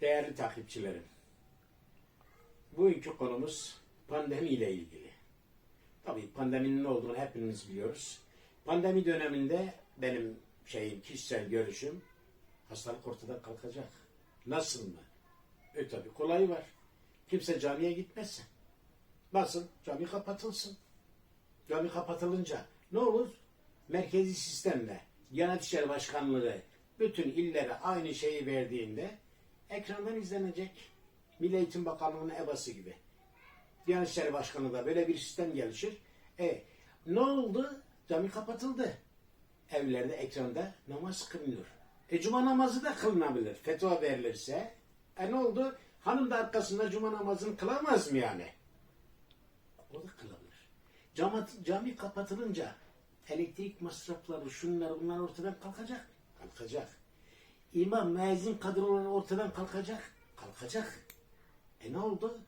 Değerli takipçilerim, bugünkü konumuz pandemi ile ilgili. Tabii pandeminin ne olduğunu hepimiz biliyoruz. Pandemi döneminde benim şeyim, kişisel görüşüm hastalık ortadan kalkacak. Nasıl mı? E tabii kolayı var. Kimse camiye gitmesin. Nasıl? Cami kapatılsın. Cami kapatılınca ne olur? Merkezi sistemle Diyanet İşleri Başkanlığı bütün illere aynı şeyi verdiğinde ekrandan izlenecek. Milli Eğitim Bakanlığı'nın EBA'sı gibi. Diyanet İşleri Başkanlığı da böyle bir sistem gelişir. E ne oldu? Cami kapatıldı. Evlerde ekranda namaz kılınıyor. E cuma namazı da kılınabilir. Fetva verilirse. E ne oldu? Hanım da arkasında cuma namazını kılamaz mı yani? O da kılabilir. Cami, cami kapatılınca elektrik masrafları, şunlar bunlar ortadan kalkacak. Kalkacak. İmam, müezzin kadroları ortadan kalkacak. Kalkacak. E ne oldu?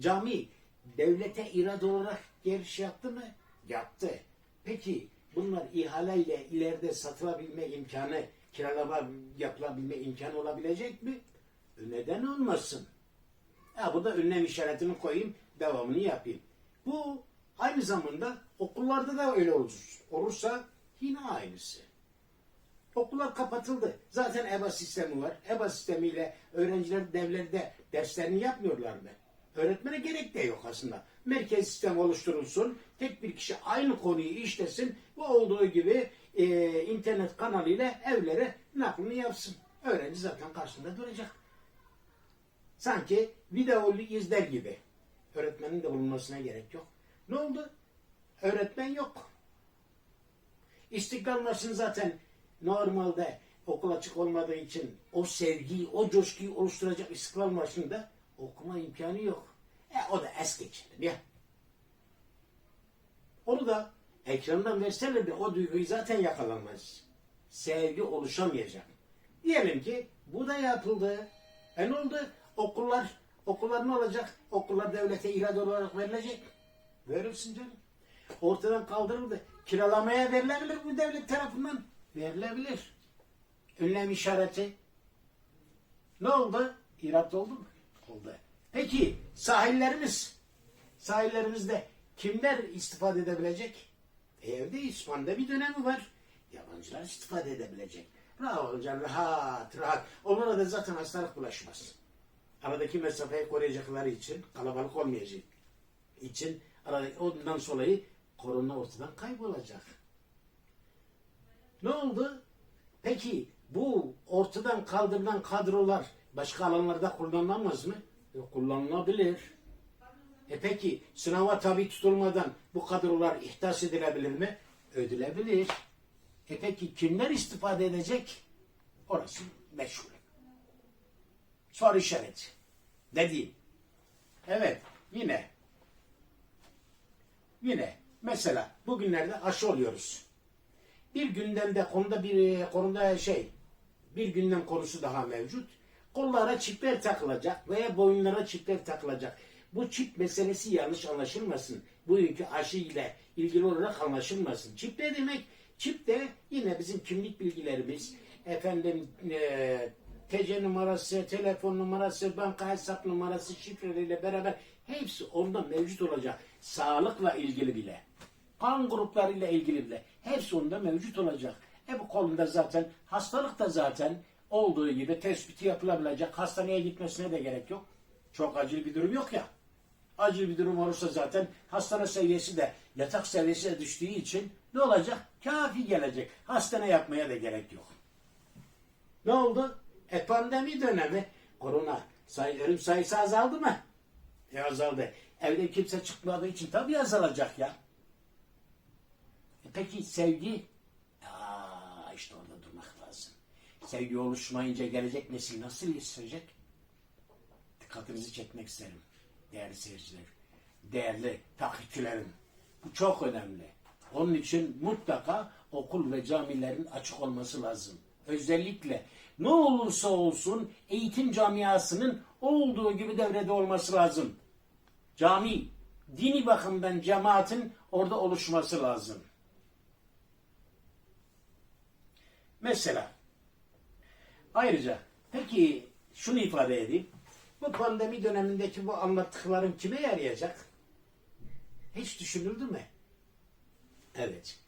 Cami devlete irade olarak giriş yaptı mı? Yaptı. Peki bunlar ihaleyle ileride satılabilme imkanı, kiralama yapılabilme imkanı olabilecek mi? E neden olmasın? Ya burada önlem işaretini koyayım, devamını yapayım. Bu aynı zamanda okullarda da öyle olur. Olursa yine aynısı. Okullar kapatıldı. Zaten EBA sistemi var. EBA sistemiyle öğrenciler devlerde derslerini yapmıyorlar mı? Öğretmene gerek de yok aslında. Merkez sistem oluşturulsun. Tek bir kişi aynı konuyu işlesin. Bu olduğu gibi e, internet kanalıyla evlere naklını yapsın. Öğrenci zaten karşısında duracak. Sanki videolu izler gibi. Öğretmenin de bulunmasına gerek yok. Ne oldu? Öğretmen yok. İstiklal Marşı'nı zaten normalde okul açık olmadığı için o sevgiyi, o coşkuyu oluşturacak İstiklal Marşı'nı da okuma imkanı yok. E o da es geçilir ya. Onu da ekrandan verseler de o duyguyu zaten yakalanmaz. Sevgi oluşamayacak. Diyelim ki bu da yapıldı. E ne oldu? Okullar, okullar ne olacak? Okullar devlete irade olarak verilecek. Verilsin canım. Ortadan kaldırıldı. Kiralamaya verilebilir bu devlet tarafından. Verilebilir. Ünlem işareti. Ne oldu? İrat oldu mu? Oldu. Peki sahillerimiz, sahillerimizde kimler istifade edebilecek? E, evdeyiz. Pandemi dönemi var. Yabancılar istifade edebilecek. Rahat olacaksın, rahat, rahat. Onlara da zaten hastalık bulaşmaz. Aradaki mesafeyi koruyacakları için, kalabalık olmayacak için, ondan dolayı korona ortadan kaybolacak. Ne oldu? Peki bu ortadan kaldırılan kadrolar başka alanlarda kullanılamaz mı? E, kullanılabilir. E peki sınava tabi tutulmadan bu kadrolar ihdas edilebilir mi? Ödülebilir. E peki kimler istifade edecek? Orası meşhur. Soru işareti. Ne diyeyim? Evet yine yine mesela bugünlerde aşı oluyoruz. Bir gündemde konuda bir konuda şey bir gündem konusu daha mevcut. Kollara çipler takılacak veya boyunlara çipler takılacak. Bu çip meselesi yanlış anlaşılmasın. Bugünkü aşı ile ilgili olarak anlaşılmasın. Çip ne demek? Çip de yine bizim kimlik bilgilerimiz, efendim e, TC numarası, telefon numarası, banka hesap numarası, şifreleriyle beraber hepsi onda mevcut olacak. Sağlıkla ilgili bile kan gruplarıyla ilgili bile hepsi onda mevcut olacak. E bu konuda zaten hastalık da zaten olduğu gibi tespiti yapılabilecek. Hastaneye gitmesine de gerek yok. Çok acil bir durum yok ya. Acil bir durum olursa zaten hastane seviyesi de yatak seviyesi de düştüğü için ne olacak? Kafi gelecek. Hastane yapmaya da gerek yok. Ne oldu? E pandemi dönemi. Korona say, ölüm sayısı azaldı mı? E azaldı. Evde kimse çıkmadığı için tabii azalacak ya. Peki sevgi? Aa, işte orada durmak lazım. Sevgi oluşmayınca gelecek nesil nasıl yetişecek? Dikkatinizi çekmek isterim değerli seyirciler. Değerli takipçilerim. Bu çok önemli. Onun için mutlaka okul ve camilerin açık olması lazım. Özellikle ne olursa olsun eğitim camiasının olduğu gibi devrede olması lazım. Cami, dini bakımdan cemaatin orada oluşması lazım. Mesela ayrıca peki şunu ifade edeyim. Bu pandemi dönemindeki bu anlattıklarım kime yarayacak? Hiç düşünüldü mü? Evet.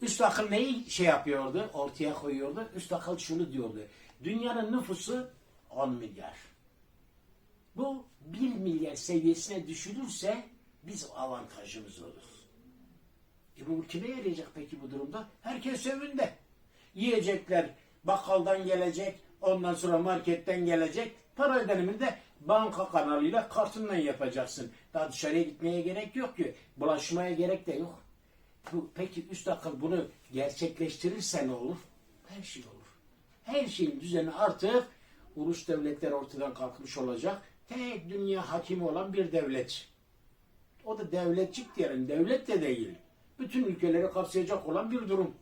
Üst akıl neyi şey yapıyordu, ortaya koyuyordu? Üst akıl şunu diyordu. Dünyanın nüfusu 10 milyar. Bu 1 milyar seviyesine düşülürse biz avantajımız olur. E bu kime yarayacak peki bu durumda? Herkes evinde. Yiyecekler bakkaldan gelecek, ondan sonra marketten gelecek. Para ödenimini de banka kanalıyla kartından yapacaksın. Daha dışarıya gitmeye gerek yok ki. Bulaşmaya gerek de yok. Bu, peki üst akıl bunu gerçekleştirirse ne olur? Her şey olur. Her şeyin düzeni artık ulus devletler ortadan kalkmış olacak. Tek dünya hakimi olan bir devlet. O da devletçik diyelim. Devlet de değil. Bütün ülkeleri kapsayacak olan bir durum.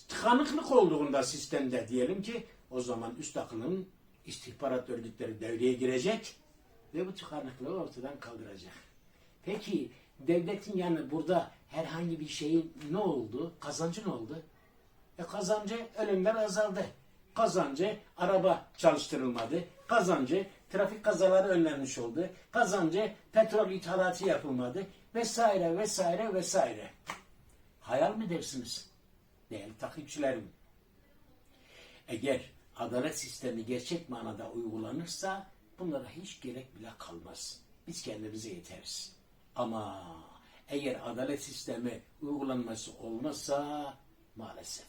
Tıkanıklık olduğunda sistemde diyelim ki o zaman üst akılın istihbarat örgütleri devreye girecek ve bu tıkanıklığı ortadan kaldıracak. Peki devletin yani burada herhangi bir şeyin ne oldu? Kazancı ne oldu? E kazancı ölümler azaldı. Kazancı araba çalıştırılmadı. Kazancı trafik kazaları önlenmiş oldu. Kazancı petrol ithalatı yapılmadı. Vesaire vesaire vesaire. Hayal mi dersiniz? Değerli takipçilerim. Eğer adalet sistemi gerçek manada uygulanırsa bunlara hiç gerek bile kalmaz. Biz kendimize yeteriz. Ama eğer adalet sistemi uygulanması olmazsa maalesef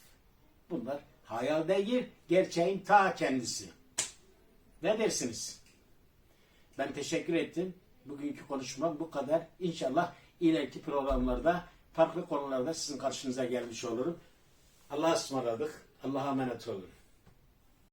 bunlar hayal değil, gerçeğin ta kendisi. Ne dersiniz? Ben teşekkür ettim. Bugünkü konuşmam bu kadar. İnşallah ileriki programlarda farklı konularda sizin karşınıza gelmiş olurum. Allah'a ısmarladık. Allah'a emanet olun.